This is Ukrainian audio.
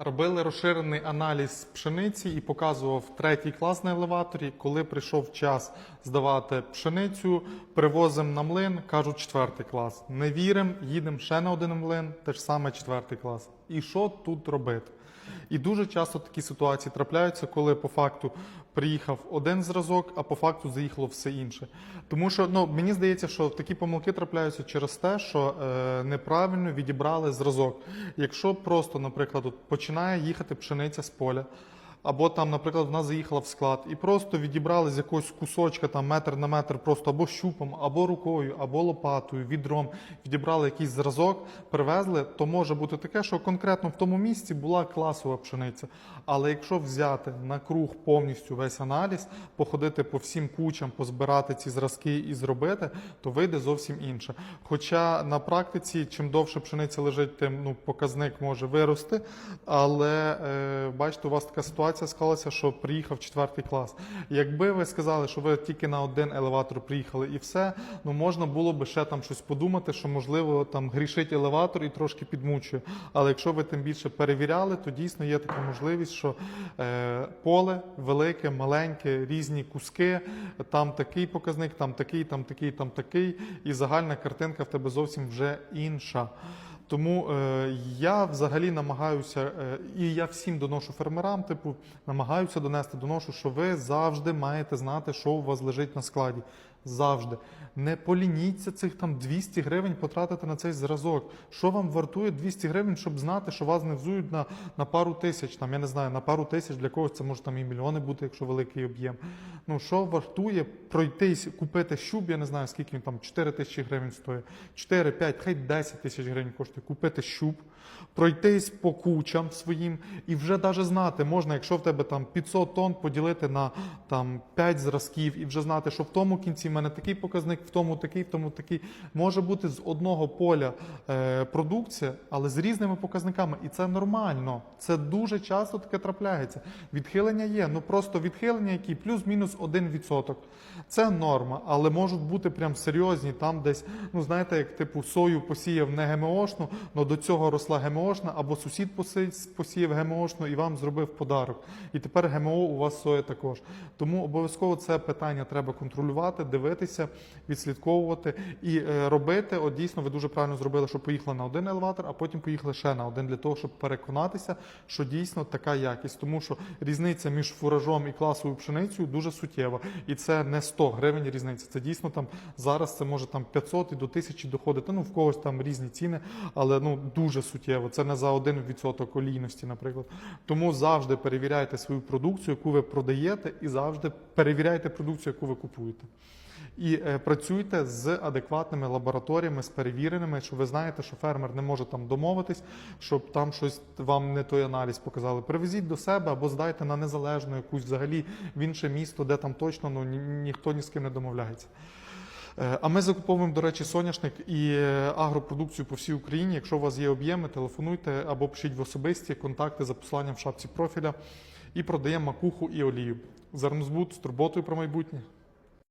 Робили розширений аналіз пшениці і показував третій клас на елеваторі. Коли прийшов час здавати пшеницю, привозимо на млин, кажуть четвертий клас. Не віримо, їдемо ще на один млин, теж саме четвертий клас. І що тут робити? І дуже часто такі ситуації трапляються, коли по факту приїхав один зразок, а по факту заїхало все інше. Тому що ну мені здається, що такі помилки трапляються через те, що е, неправильно відібрали зразок. Якщо просто, наприклад, от починає їхати пшениця з поля. Або там, наприклад, вона заїхала в склад і просто відібрали з якогось кусочка, там метр на метр, просто або щупом, або рукою, або лопатою, відром, відібрали якийсь зразок, привезли, то може бути таке, що конкретно в тому місці була класова пшениця. Але якщо взяти на круг повністю весь аналіз, походити по всім кучам, позбирати ці зразки і зробити, то вийде зовсім інше. Хоча на практиці, чим довше пшениця лежить, тим ну, показник може вирости. Але е, бачите, у вас така ситуація склалася, що приїхав четвертий клас. Якби ви сказали, що ви тільки на один елеватор приїхали і все, ну можна було би ще там щось подумати, що можливо там грішить елеватор і трошки підмучує. Але якщо ви тим більше перевіряли, то дійсно є така можливість, що е, поле велике, маленьке, різні куски, там такий показник, там такий, там такий, там такий, і загальна картинка в тебе зовсім вже інша. Тому е, я взагалі намагаюся, е, і я всім доношу фермерам, типу, намагаюся донести, доношу, що ви завжди маєте знати, що у вас лежить на складі. Завжди. Не полініться цих там 200 гривень потратити на цей зразок. Що вам вартує 200 гривень, щоб знати, що вас не взують на, на пару тисяч, там, я не знаю, на пару тисяч для когось це може там і мільйони бути, якщо великий об'єм. Ну, що вартує пройтись, купити щуб, я не знаю, скільки він там 4 тисячі гривень стоїть, 4, 5, хай 10 тисяч гривень коштує, купити щуб, пройтись по кучам своїм і вже навіть знати, можна, якщо в тебе там 500 тонн поділити на там 5 зразків і вже знати, що в тому кінці мене такий показник, в тому такий, в тому такий. Може бути з одного поля е, продукція, але з різними показниками. І це нормально. Це дуже часто таке трапляється. Відхилення є, ну просто відхилення, які плюс-мінус 1%. Це норма, але можуть бути прям серйозні, там десь, ну знаєте, як типу сою посіяв не ГМОшну, але до цього росла ГМОшна, або сусід посіяв ГМОшну і вам зробив подарок. І тепер ГМО у вас соя також. Тому обов'язково це питання треба контролювати, дивитися, відслідковувати і е, робити. От дійсно, ви дуже правильно зробили, що поїхали на один елеватор, а потім поїхали ще на один для того, щоб переконатися, що дійсно така якість. Тому що різниця між фуражом і класовою пшеницею дуже суттєва. І це не 100 гривень різниця. Це дійсно там зараз це може там 500 і до 1000 доходити. Ну в когось там різні ціни, але ну дуже суттєво. Це не за 1% олійності, наприклад. Тому завжди перевіряйте свою продукцію, яку ви продаєте, і завжди перевіряйте продукцію, яку ви купуєте. І е, працюйте з адекватними лабораторіями, з перевіреними, що ви знаєте, що фермер не може там домовитись, щоб там щось вам не той аналіз показали. Привезіть до себе або здайте на незалежну якусь взагалі в інше місто, де там точно ну, ні, ніхто ні з ким не домовляється. Е, А ми закуповуємо, до речі, соняшник і е, агропродукцію по всій Україні. Якщо у вас є об'єми, телефонуйте або пишіть в особисті контакти за посиланням в шапці профіля і продаємо макуху і олію. Зернозбут з турботою про майбутнє.